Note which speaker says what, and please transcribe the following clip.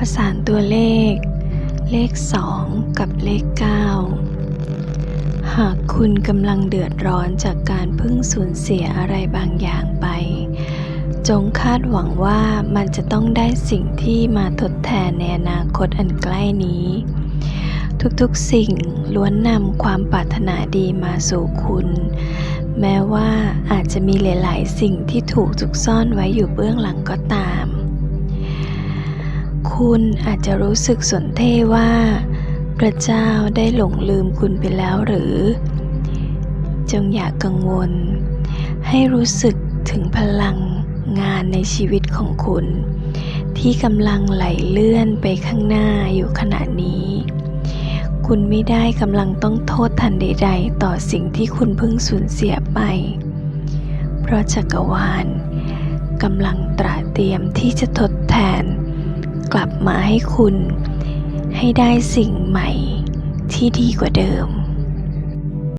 Speaker 1: ประสานตัวเลข เลข 2 กับเลข 9 หากคุณกำลังเดือดร้อนจากการเพิ่งสูญเสียอะไรบางอย่างไป จงคาดหวังว่ามันจะต้องได้สิ่งที่มาทดแทนในอนาคตอันใกล้นี้ ทุกๆสิ่งล้วนนำความปรารถนาดีมาสู่คุณ แม้ว่าอาจจะมีหลาย ๆ สิ่งที่ถูกซุกซ่อนไว้อยู่เบื้องหลังก็ตาม คุณอาจจะรู้สึกสนเท่ว่า พระเจ้าได้หลงลืมคุณไปแล้วหรือ จงอย่ากกังวล ให้รู้สึกถึงพลังงานในชีวิตของคุณ ที่กำลังไหลเลื่อนไปข้างหน้าอยู่ขณะนี้ คุณไม่ได้กำลังต้องโทษทันใด ๆ ต่อสิ่งที่คุณเพิ่งสูญเสียไป เพราะจักรวาลกำลังตระเตรียมที่จะทดแทน กลับมาให้คุณ ให้ได้สิ่งใหม่ที่ดีกว่าเดิม